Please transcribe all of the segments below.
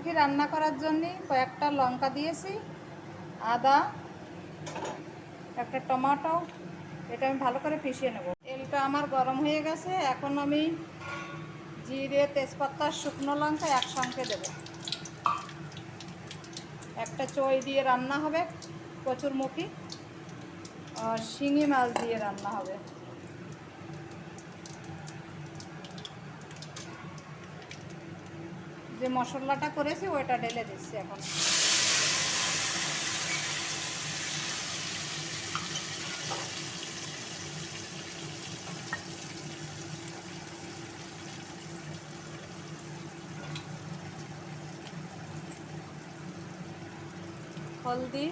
মুখি রান্না করার জন্য কয়েকটা লঙ্কা দিয়েছি, আদা, একটা টমাটো, এটা আমি ভালো করে পিষিয়ে নেব। তেলটা আমার গরম হয়ে গেছে, এখন আমি জিরে, তেজপাতা, শুকনো লঙ্কা একসঙ্গে দেব। একটা চই দিয়ে রান্না হবে কচুর মুখি, আর শিঙি মাছ দিয়ে রান্না হবে। যে মশলাটা করেছি ওইটা ঢেলে দিচ্ছি এখন। হলদি।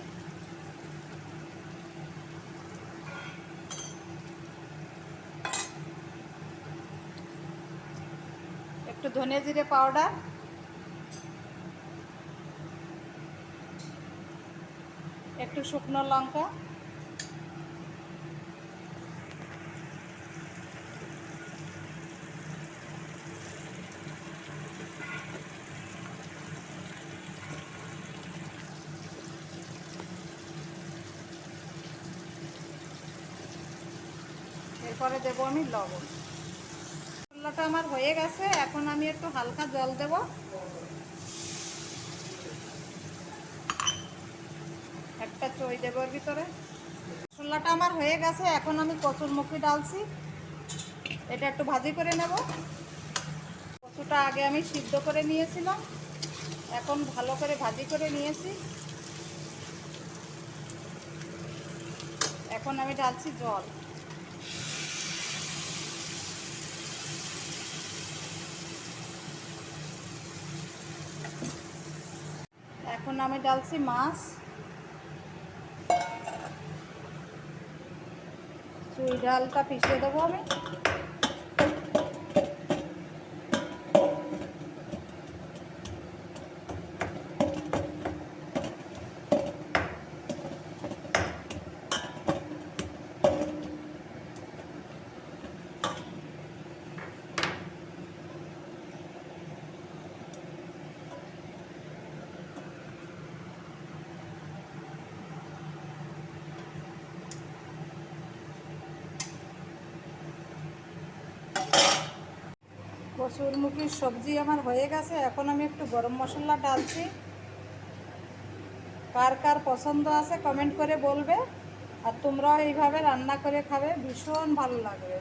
একটু ধনে জিরে পাউডার। একটু শুকনো লঙ্কা। এরপরে দেবো আমি লবণ। মশলাটা আমার হয়ে গেছে, এখন আমি একটু হালকা জল দেব একটা চই দেবো এর ভিতরে। মশলাটা আমার হয়ে গেছে, এখন আমি কচুর মুখি ডালছি। এটা একটু ভাজি করে নেব। কচুটা আগে আমি সিদ্ধ করে নিয়েছিলাম, এখন ভালো করে ভাজি করে নিয়েছি। এখন আমি ডালছি জল। এখন আমি ডালছি মাছ। চুই ডালটা পিষে দেবো আমি। কচুরমুখির সবজি আমার হয়ে গেছে। এখন আমি একটু গরম মশলা ডালছি। কার কার পছন্দ আছে কমেন্ট করে বলবে। আর তোমরাও এইভাবে রান্না করে খাবে, ভীষণ ভালো লাগবে।